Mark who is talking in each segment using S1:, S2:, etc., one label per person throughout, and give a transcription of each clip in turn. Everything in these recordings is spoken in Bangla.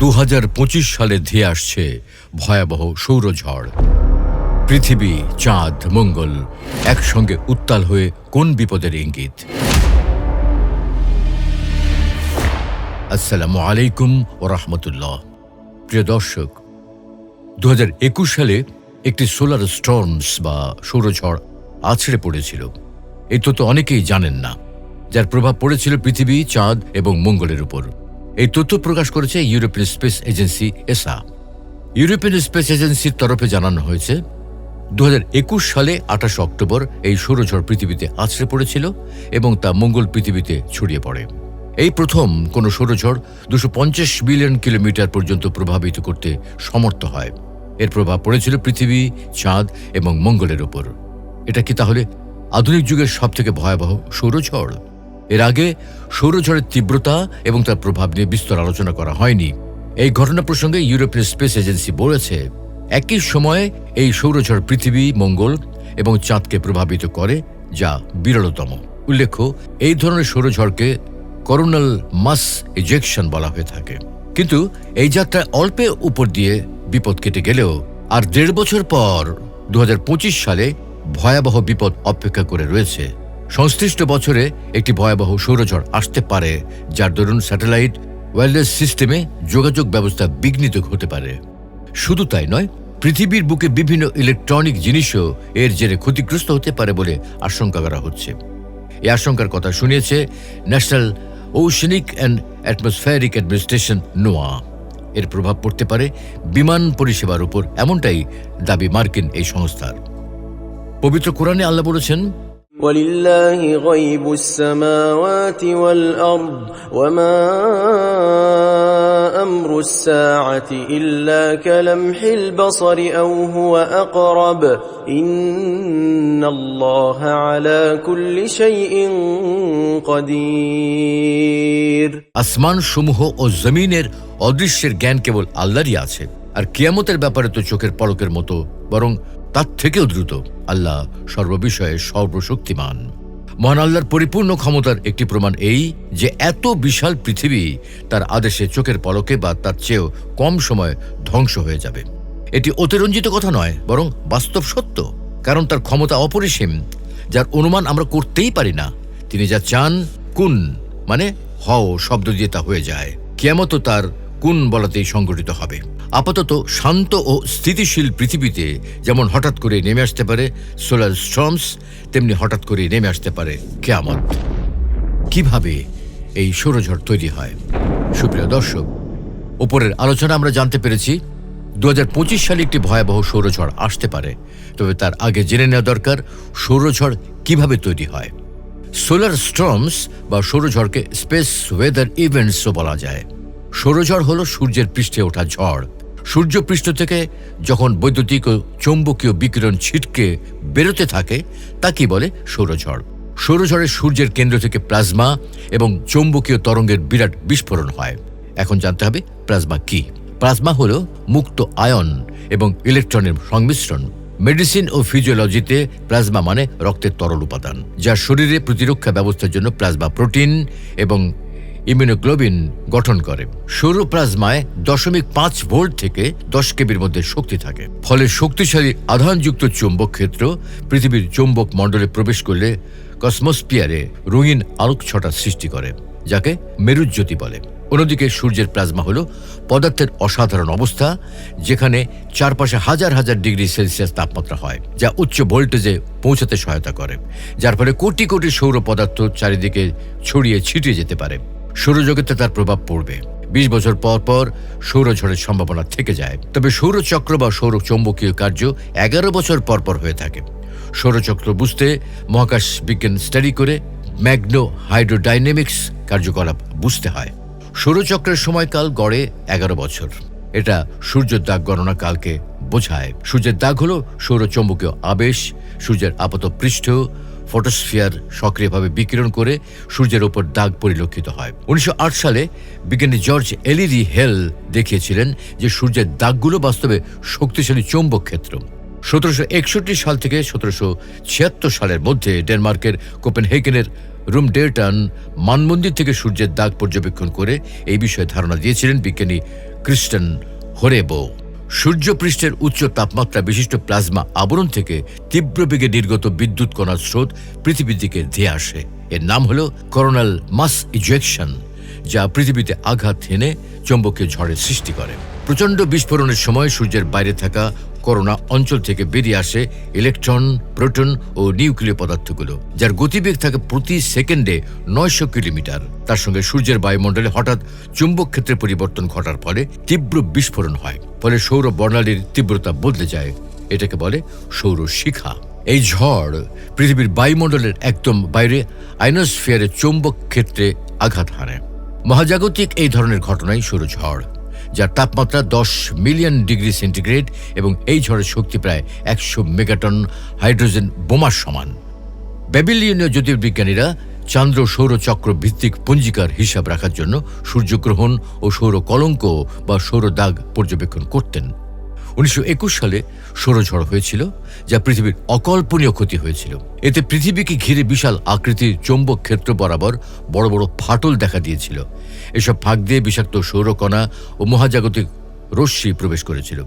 S1: দু হাজার পঁচিশ সালে ধেয়ে আসছে ভয়াবহ সৌরঝড়। পৃথিবী, চাঁদ, মঙ্গল একসঙ্গে উত্তাল হয়ে কোন বিপদের ইঙ্গিত? আসসালামু আলাইকুম ও রহমতুল্লাহ। প্রিয় দর্শক দু হাজার একুশ সালে একটি সোলার স্টর্মস বা সৌরঝড় আছড়ে পড়েছিল। এই তথ্য অনেকেই জানেন না, যার প্রভাব পড়েছিল পৃথিবী, চাঁদ এবং মঙ্গলের উপর। এই তথ্য প্রকাশ করেছে European Space Agency ESA. European Space এজেন্সির তরফে জানানো হয়েছে দু হাজার একুশ সালে আঠাশে অক্টোবর এই সৌরঝড় পৃথিবীতে আছড়ে পড়েছিল এবং তা মঙ্গল পৃথিবীতে ছড়িয়ে পড়ে। এই প্রথম কোনো সৌরঝড় দুশো পঞ্চাশ বিলিয়ন কিলোমিটার পর্যন্ত প্রভাবিত করতে সমর্থ হয়। এর প্রভাব পড়েছিল পৃথিবী, চাঁদ এবং মঙ্গলের ওপর এটা কি তাহলে আধুনিক যুগের সবথেকে ভয়াবহ সৌরঝড়? এর আগে সৌরঝড়ের তীব্রতা এবং তার প্রভাব নিয়ে বিস্তর আলোচনা করা হয়নি। এই ঘটনা প্রসঙ্গে ইউরোপীয় স্পেস এজেন্সি বলেছে, একই সময়ে এই সৌরঝড় পৃথিবী, মঙ্গল এবং চাঁদকে প্রভাবিত করে, যা বিরলতম। উল্লেখ্য, এই ধরনের সৌরঝড়কে করোনাল মাস ইজেকশন বলা হয়ে থাকে। কিন্তু এই যাত্রায় অল্পে উপর দিয়ে বিপদ কেটে গেলেও, আর দেড় বছর পর দু হাজার পঁচিশ সালে ভয়াবহ বিপদ অপেক্ষা করে রয়েছে। সংশ্লিষ্ট বছরে একটি ভয়াবহ সৌরঝড় আসতে পারে, যার দরুন স্যাটেলাইট ওয়্যারলেস সিস্টেমে যোগাযোগ ব্যবস্থা বিঘ্নিত হতে পারে। শুধু তাই নয়, পৃথিবীর বুকে বিভিন্ন ইলেকট্রনিক জিনিসও এর জেরে ক্ষতিগ্রস্ত হতে পারে বলে আশঙ্কা করা হচ্ছে। এই আশঙ্কার কথা শুনিয়েছে National Oceanic and Atmospheric Administration, NOAA. এর প্রভাব পড়তে পারে বিমান পরিষেবার উপর, এমনটাই দাবি মার্কিন এই সংস্থার। পবিত্র কোরআনে আল্লাহ বলেছেন
S2: ولله غيب السماوات والأرض وما أمر الساعة إلا كلمح البصر أو هو أقرب إن الله على كل شيء قدير
S1: আসমান সমূহ ও জমিনের অদৃশ্যের জ্ঞান কেবল আল্লাহরই আছে আর কিয়ামতের ব্যাপারে তো চোখের পলকের মতো বরং তার থেকেও দ্রুত। আল্লাহ সর্ববিষয়ে সর্বশক্তিমান। মহান আল্লাহর পরিপূর্ণ ক্ষমতার একটি প্রমাণ এই যে এত বিশাল পৃথিবী তার আদেশে চোখের পলকে বা তার চেয়েও কম সময় ধ্বংস হয়ে যাবে। এটি অতিরঞ্জিত কথা নয়, বরং বাস্তব সত্য। কারণ তার ক্ষমতা অপরিসীম, যার অনুমান আমরা করতেই পারি না। তিনি যা চান কুন মানে হও শব্দ দিয়ে তা হয়ে যায়। কেমত তার কুন বলাতেই সংগঠিত হবে। আপাতত শান্ত ও স্থিতিশীল পৃথিবীতে যেমন হঠাৎ করে নেমে আসতে পারে সোলার স্ট্রমস, তেমনি হঠাৎ করে নেমে আসতে পারে কেয়ামত। কীভাবে এই সৌরঝড় তৈরি হয়? সুপ্রিয় দর্শক, উপরের আলোচনা আমরা জানতে পেরেছি দু হাজার পঁচিশ সালে একটি ভয়াবহ সৌরঝড় আসতে পারে। তবে তার আগে জেনে নেওয়া দরকার, সৌরঝড় কীভাবে তৈরি হয়? সোলার স্ট্রমস বা সৌরঝড়কে স্পেস ওয়েদার ইভেন্টসও বলা যায়। সৌরঝড় হল সূর্যের পৃষ্ঠে ওঠা ঝড়। সূর্যপৃষ্ঠ থেকে যখন বৈদ্যুতিক ও চৌম্বকীয় বিকিরণ ছিটকে বেরোতে থাকে তাকে বলে? সৌরঝড়। সৌরঝড়ে সূর্যের কেন্দ্র থেকে প্লাজমা এবং চৌম্বকীয় তরঙ্গের বিরাট বিস্ফোরণ হয়। এখন জানতে হবে, প্লাজমা কি? প্লাজমা হল মুক্ত আয়ন এবং ইলেকট্রনের সংমিশ্রণ। মেডিসিন ও ফিজিওলজিতে প্লাজমা মানে রক্তের তরল উপাদান, যা শরীরে প্রতিরক্ষা ব্যবস্থার জন্য প্লাজমা প্রোটিন এবং ইমিউনোগ্লোবিন গঠন করে। সৌর প্লাজমায় দশমিক পাঁচ ভোল্ট থেকে দশ কেবির মধ্যে শক্তি থাকে। ফলে শক্তিশালী আধানযুক্ত চুম্বক ক্ষেত্র পৃথিবীর চুম্বক মণ্ডলে প্রবেশ করলে কসমোস্পিয়ারে রঙিন আলোক ছটা সৃষ্টি করে, যাকে মেরুজ্যোতি বলে। অন্যদিকে সূর্যের প্লাজমা হল পদার্থের অসাধারণ অবস্থা, যেখানে চারপাশে হাজার হাজার ডিগ্রি সেলসিয়াস তাপমাত্রা হয়, যা উচ্চ ভোল্টেজে পৌঁছাতে সহায়তা করে, যার ফলে কোটি কোটি সৌর পদার্থ চারিদিকে ছড়িয়ে ছিটিয়ে যেতে পারে। সৌরজগতে তার প্রভাব পড়বে। বিশ বছর পর পর সৌরঝড়ের সম্ভাবনা থেকে যায়। তবে সৌরচক্র বা সৌর চৌম্বকীয় কার্য এগারো বছর পর পর হয়ে থাকে। সৌরচক্র বুঝতে মহাকাশ বিজ্ঞান স্টাডি করে ম্যাগনো হাইড্রোডাইনামিক্স কার্যকলাপ বুঝতে হয়। সৌরচক্রের সময়কাল গড়ে এগারো বছর। এটা সূর্যের দাগ গণনা কালকে বোঝায়। সূর্যের দাগ হল সৌরচৌম্বকীয় আবেশ, সূর্যের আপাত পৃষ্ঠ ফটোস্ফিয়ার সক্রিয়ভাবে বিকিরণ করে সূর্যের ওপর দাগ পরিলক্ষিত হয়। উনিশশো আট সালে বিজ্ঞানী জর্জ এলিরি হেল দেখিয়েছিলেন যে সূর্যের দাগগুলো বাস্তবে শক্তিশালী চৌম্বক ক্ষেত্র। সতেরোশো একষট্টি সাল থেকে সতেরোশো ছিয়াত্তর সালের মধ্যে ডেনমার্কের কোপেনহেগেনের রুম ডেটান মানমন্দির থেকে সূর্যের দাগ পর্যবেক্ষণ করে এই বিষয়ে ধারণা দিয়েছিলেন বিজ্ঞানী ক্রিস্টান হরেবো। সূর্যপৃষ্ঠের উচ্চ তাপমাত্রা বিশিষ্ট প্লাজমা আবরণ থেকে তীব্র বেগে নির্গত বিদ্যুৎ কণার স্রোত পৃথিবীর দিকে ধেয়ে আসে। এর নাম হল করোনাল মাস ইজেকশন, যা পৃথিবীতে আঘাত হেনে চৌম্বকীয় ঝড়ের সৃষ্টি করে। প্রচণ্ড বিস্ফোরণের সময় সূর্যের বাইরে থাকা করোনা অঞ্চল থেকে বেরিয়ে আসে ইলেকট্রন, প্রোটন ও নিউক্লিয় পদার্থগুলো, যার গতিবেগ থাকে প্রতি সেকেন্ডে নয়শো কিলোমিটার। তার সঙ্গে সূর্যের বায়ুমণ্ডলে হঠাৎ চুম্বক ক্ষেত্রে পরিবর্তন ঘটার ফলে তীব্র বিস্ফোরণ হয়। ফলে সৌর বর্ণালীর তীব্রতা বদলে যায়, এটাকে বলে সৌর শিখা। এই ঝড় পৃথিবীর বায়ুমণ্ডলের একদম বাইরে আইনোস্ফিয়ারের চৌম্বক ক্ষেত্রে আঘাত হানে। মহাজাগতিক এই ধরনের ঘটনাই সৌরঝড় যার তাপমাত্রা দশ মিলিয়ন ডিগ্রি সেন্টিগ্রেড এবং এই ঝড়ের শক্তি প্রায় একশো মেগাটন হাইড্রোজেন বোমার সমান। ব্যাবিলিয়নীয় জ্যোতির্বিজ্ঞানীরা চান্দ্র সৌরচক্র ভিত্তিক পঞ্জিকার হিসাব রাখার জন্য সূর্যগ্রহণ ও সৌর কলঙ্ক বা সৌর দাগ পর্যবেক্ষণ করতেন। উনিশশো একুশ সালে সৌরঝড় হয়েছিল, যা পৃথিবীর অকল্পনীয় ক্ষতি হয়েছিল। এতে পৃথিবীকে ঘিরে বিশাল আকৃতির চৌম্বক ক্ষেত্র বরাবর বড় বড় ফাটল দেখা দিয়েছিল। এসব ফাঁক দিয়ে বিষাক্ত সৌরকণা ও মহাজাগতিক রশ্মি প্রবেশ করেছিল।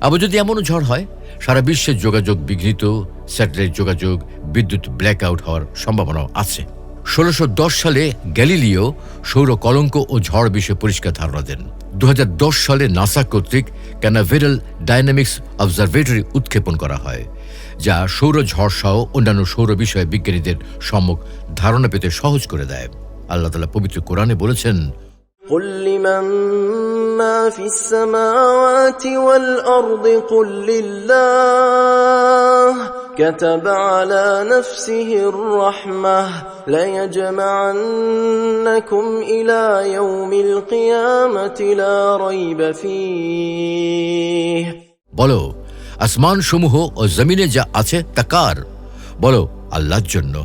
S1: আবার যদি এমনও ঝড় হয়, সারা বিশ্বের যোগাযোগ বিঘ্নিত, স্যাটেলাইট যোগাযোগ, বিদ্যুৎ ব্ল্যাকআউট হওয়ার সম্ভাবনাও আছে। ষোলোশো সালে গ্যালিলিও সৌর কলঙ্ক ও ঝড় বিষয়ে পরিষ্কার ধারণা দেন। দু হাজার দশ সালে নাসা কর্তৃক ক্যানাভেরাল ডাইনামিক্স অবজারভেটরি উৎক্ষেপণ করা হয়, যা সৌর ঝড় সহ অন্যান্য সৌর বিষয়ে বিজ্ঞানীদের সম্মুখ ধারণা পেতে সহজ করে দেয়। আল্লাহ তালা পবিত্র কোরআনে বলেছেন
S2: قل لمن ما في السماوات والأرض قل لله كتب على نفسه الرحمة ليجمعنكم إلى يوم القيامة لا ريب فيه
S1: বলো আসমান সমূহ ও জমিনে যা আছে তা কার বলো আল্লাহর জন্য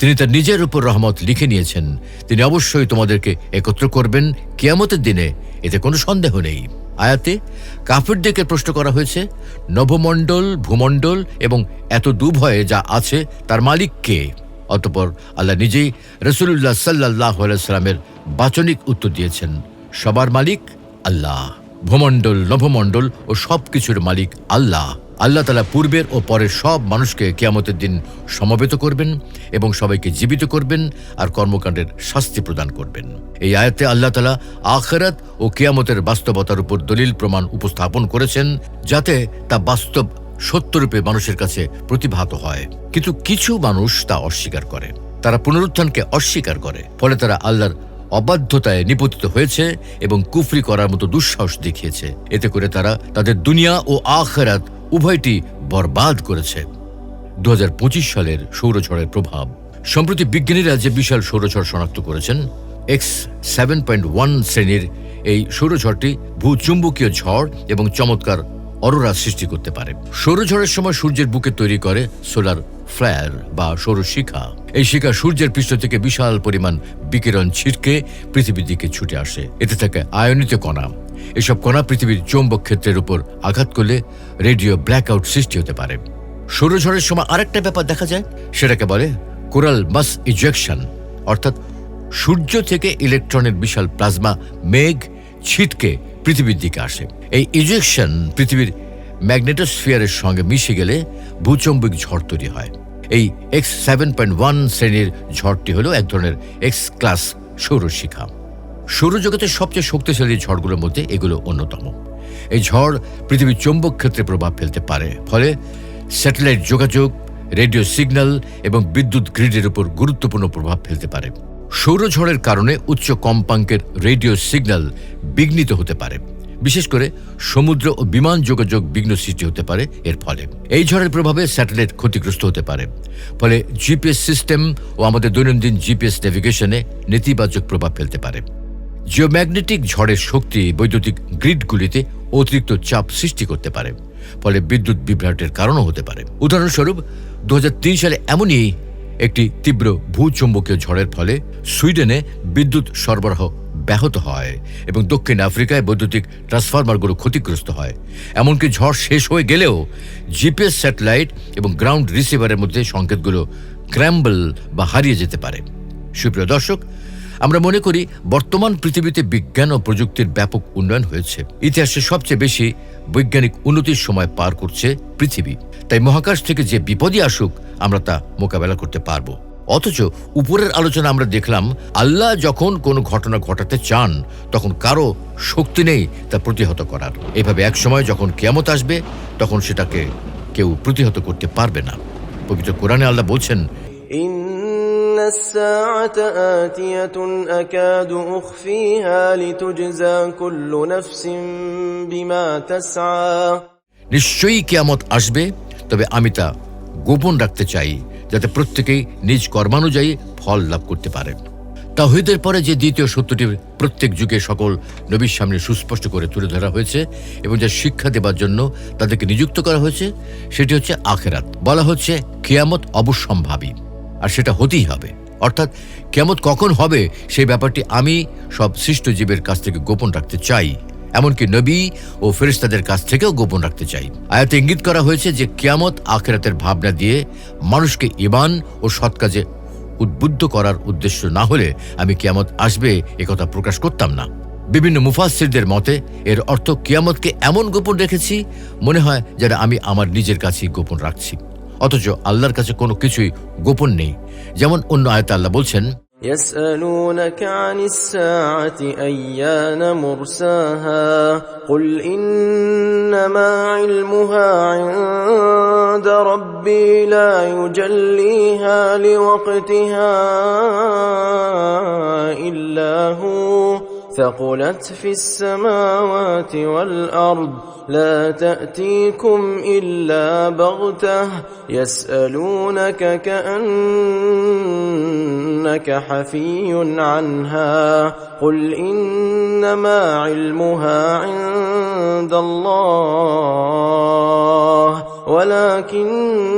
S1: তিনি তার নিজের উপর রহমত লিখে নিয়েছেন। তিনি অবশ্যই তোমাদেরকে একত্র করবেন কিয়ামতের দিনে, এতে কোনো সন্দেহ নেই। আয়াতে, কাফিরদেরকে প্রশ্ন করা হয়েছে নভমণ্ডল ভূমণ্ডল এবং এত দুভয়ে যা আছে তার মালিক কে? অতপর আল্লাহ নিজেই রসুল্লাহ সাল্লাহ সাল্লামের বাচনিক উত্তর দিয়েছেন, সবার মালিক আল্লাহ। ভূমণ্ডল, নভমণ্ডল ও সব কিছুর মালিক আল্লাহ। আল্লাহ তালা পূর্বের ও পরের সব মানুষকে কেয়ামতের দিন সমবেত করবেন এবং সবাইকে জীবিত করবেন আর কর্মকাণ্ডের শাস্তি প্রদান করবেন। এই আয়াতে আল্লাহ তালা আখেরাত ও কেয়ামতের বাস্তবতার উপর দলিল প্রমাণ উপস্থাপন করেছেন, যাতে তা বাস্তব সত্যরূপে মানুষের কাছে প্রতিভাত হয়। কিন্তু কিছু মানুষ তা অস্বীকার করে। তারা পুনরুত্থানকে অস্বীকার করে। ফলে তারা আল্লাহর অবাধ্যতায় নিপতিত হয়েছে এবং কুফরি করার মতো দুঃসাহস দেখিয়েছে। এতে করে তারা তাদের দুনিয়া ও আখেরাত উভয়টি বরবাদ করেছে। দু হাজার পঁচিশ সালের সৌরঝড়ের প্রভাব। সম্প্রতি বিজ্ঞানীরা যে বিশাল সৌরঝড় শনাক্ত করেছেন, এক্স সেভেন পয়েন্ট ওয়ান শ্রেণির এই সৌরঝড়টি ভূচুম্বকীয় ঝড় এবং চমৎকার অরোরা সৃষ্টি করতে পারে। সৌরঝড়ের সময় সূর্যের বুকে তৈরি করে সোলার ফ্লায়ার বা সৌরশিখা এই শিখা সূর্যের পৃষ্ঠ থেকে বিশাল পরিমাণ বিকিরণ ছিটকে পৃথিবীর দিকে ছুটে আসে। এতে থাকে আয়নিত কণা। এসব কণা পৃথিবীর চৌম্বক ক্ষেত্রের উপর আঘাত করলে রেডিও ব্ল্যাকআউট সৃষ্টি হতে পারে। সৌরঝড়ের সময় আরেকটা ব্যাপার দেখা যায়, সেটাকে বলে কোরাল মাস ইজেকশন। অর্থাৎ সূর্য থেকে ইলেকট্রনের বিশাল প্লাজমা মেঘ ছিটকে পৃথিবীর দিকে আসে। এই ইজেকশন পৃথিবীর ম্যাগনেটোস্ফিয়ারের সঙ্গে মিশে গেলে ভূচম্বিক ঝড় তৈরি হয়। এই এক্স সেভেন পয়েন্ট ওয়ান শ্রেণির ঝড়টি হলো এক ধরনের এক্স ক্লাস সৌরশিখা। সৌরজগতের সবচেয়ে শক্তিশালী ঝড়গুলোর মধ্যে এগুলো অন্যতম। এই ঝড় পৃথিবীর চৌম্বক ক্ষেত্রে প্রভাব ফেলতে পারে। ফলে স্যাটেলাইট যোগাযোগ রেডিও সিগন্যাল এবং বিদ্যুৎ গ্রিডের উপর গুরুত্বপূর্ণ প্রভাব ফেলতে পারে। সৌরঝড়ের কারণে উচ্চ কম্পাঙ্কের রেডিও সিগন্যাল বিঘ্নিত হতে পারে। বিশেষ করে সমুদ্র ও বিমান যোগাযোগ বিঘ্ন সৃষ্টি হতে পারে এর ফলে। এই ঝড়ের প্রভাবে স্যাটেলাইট ক্ষতিগ্রস্ত হতে পারে। ফলে জিপিএস সিস্টেম ও আমাদের দৈনন্দিন জিপিএস নেভিগেশনে নেতিবাচক প্রভাব ফেলতে পারে। জিওম্যাগনেটিক ঝড়ের শক্তি বৈদ্যুতিক গ্রিডগুলিতে অতিরিক্ত চাপ সৃষ্টি করতে পারে। ফলে বিদ্যুৎ বিভ্রাটের কারণও হতে পারে। উদাহরণস্বরূপ দু হাজার তিন সালে এমনই একটি তীব্র ভূচুম্বকীয় ঝড়ের ফলে সুইডেনে বিদ্যুৎ সরবরাহ ব্যাহত হয় এবং দক্ষিণ আফ্রিকায় বৈদ্যুতিক ট্রান্সফরমারগুলো ক্ষতিগ্রস্ত হয়। এমনকি ঝড় শেষ হয়ে গেলেও জিপিএস স্যাটেলাইট এবং গ্রাউন্ড রিসিভারের মধ্যে সংকেতগুলো ক্র্যাম্বল বা হারিয়ে যেতে পারে। সুপ্রিয় দর্শক আমরা মনে করি বর্তমান পৃথিবীতে বিজ্ঞান ও প্রযুক্তির ব্যাপক উন্নয়ন হয়েছে। ইতিহাসে সবচেয়ে বেশি বৈজ্ঞানিক উন্নতির সময় পার করছে পৃথিবী। তাই মহাকাশ থেকে যে বিপদই আসুক, আমরা তা মোকাবেলা করতে পারব। অথচ উপরের আলোচনা আমরা দেখলাম, আল্লাহ যখন কোনো ঘটনা ঘটাতে চান, তখন কারও শক্তি নেই তা প্রতিহত করার। এভাবে এক সময় যখন কেয়ামত আসবে, তখন সেটাকে কেউ প্রতিহত করতে পারবে না। পবিত্র কোরআনে আল্লাহ বলছেন
S2: الساعة آتية أكاد أخفيها لتجزى كل نفس بما تسعى
S1: নিশ্চয়ই কেয়ামত আসবে তবে আমি তা গোপন রাখতে চাই যাতে প্রত্যেকেই নিজ কর্মানুযায়ী ফল লাভ করতে পারে তাহিদের পরে যে দ্বিতীয় সত্যটি প্রত্যেক যুগে সকল নবীর সামনে সুস্পষ্ট করে তুলে ধরা হয়েছে এবং যা শিক্ষা দেবার জন্য তাদেরকে নিযুক্ত করা হয়েছে সেটি হচ্ছে আখেরাত বলা হচ্ছে কেয়ামত অবশ্যম্ভাবী আর সেটা হতেই হবে। অর্থাৎ কেয়ামত কখন হবে সেই ব্যাপারটি আমি সব সৃষ্ট জীবের কাছ থেকে গোপন রাখতে চাই। এমনকি নবী ও ফেরিস্তাদের কাছ থেকেও গোপন রাখতে চাই। আয়াতে ইঙ্গিত করা হয়েছে যে কিয়ামত আখেরাতের ভাবনা দিয়ে মানুষকে ইমান ও সৎ কাজে উদ্বুদ্ধ করার উদ্দেশ্য না হলে আমি কিয়ামত আসবে একথা প্রকাশ করতাম না। বিভিন্ন মুফাসসিরদের মতে এর অর্থ কিয়ামতকে এমন গোপন রেখেছি, মনে হয় যেন আমি আমার নিজের কাছেই গোপন রাখছি। অথচ আল্লাহর কাছে কোনো কিছুই গোপন নেই যেমন অন্য আয়তা আল্লাহ বলছেন
S2: يسألونك عن الساعة أيان مرساها قل إنما علمها عند ربي لا يجليها لوقتها إلا هو ثقلت في السماوات والأرض لا تأتيكم إلا بغتة يسألونك كأنك حفي عنها قل إنما علمها عند الله ولكن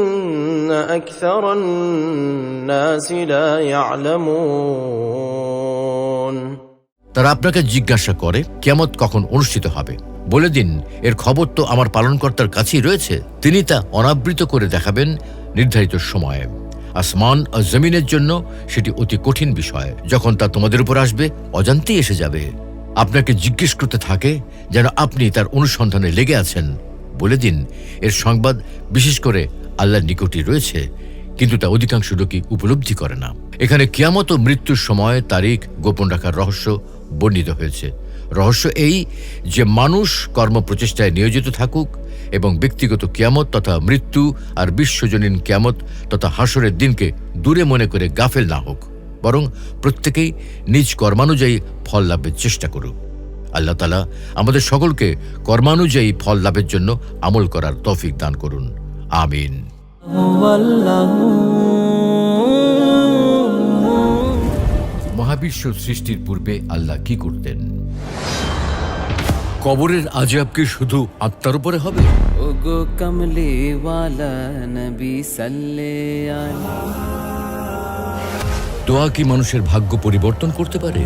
S2: أكثر الناس لا يعلمون.
S1: তারা আপনাকে জিজ্ঞাসা করে কেমত কখন অনুষ্ঠিত হবে। বলে দিন, এর খবর তো আমার পালনকর্তার কাছেই রয়েছে। তিনি তা অনাবৃত করে দেখাবেন নির্ধারিত সময়ে। আসমান ও জমিনের জন্য সেটি অতি কঠিন বিষয়। যখন তা তোমাদের উপর আসবে, অজান্তেই এসে যাবে। আপনাকে জিজ্ঞেস করতে থাকে যেন আপনি তার অনুসন্ধানে লেগে আছেন। বলে দিন, এর সংবাদ বিশেষ করে আল্লাহর নিকটই রয়েছে, কিন্তু তা অধিকাংশ লোকই উপলব্ধি করে না। এখানে কিয়ামত ও মৃত্যুর সময় তারিখ গোপন রাখার রহস্য বর্ণিত হয়েছে। রহস্য এই যে মানুষ কর্মপ্রচেষ্টায় নিয়োজিত থাকুক এবং ব্যক্তিগত কিয়ামত তথা মৃত্যু আর বিশ্বজনীন কিয়ামত তথা হাসরের দিনকে দূরে মনে করে গাফেল না হোক, বরং প্রত্যেকেই নিজ কর্মানুযায়ী ফল লাভের চেষ্টা করুক। আল্লাহ তালা আমাদের সকলকে কর্মানুযায়ী ফল লাভের জন্য আমল করার তৌফিক দান করুন। আমিন। মহাবিশ্ব সৃষ্টির পূর্বে আল্লাহ কি করতেন? কবরের আজাব কি শুধু আত্মার উপরে হবে?
S3: ওগো কমলে ওয়ালা নবী সাল্লে আলা
S1: দোয়া কি মানুষের ভাগ্য পরিবর্তন করতে পারে?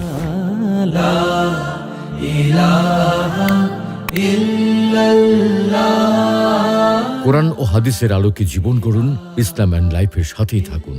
S1: কোরআন ও হাদিসের আলোকে জীবন করুন ইসলাম অ্যান্ড লাইফের সাথেই থাকুন।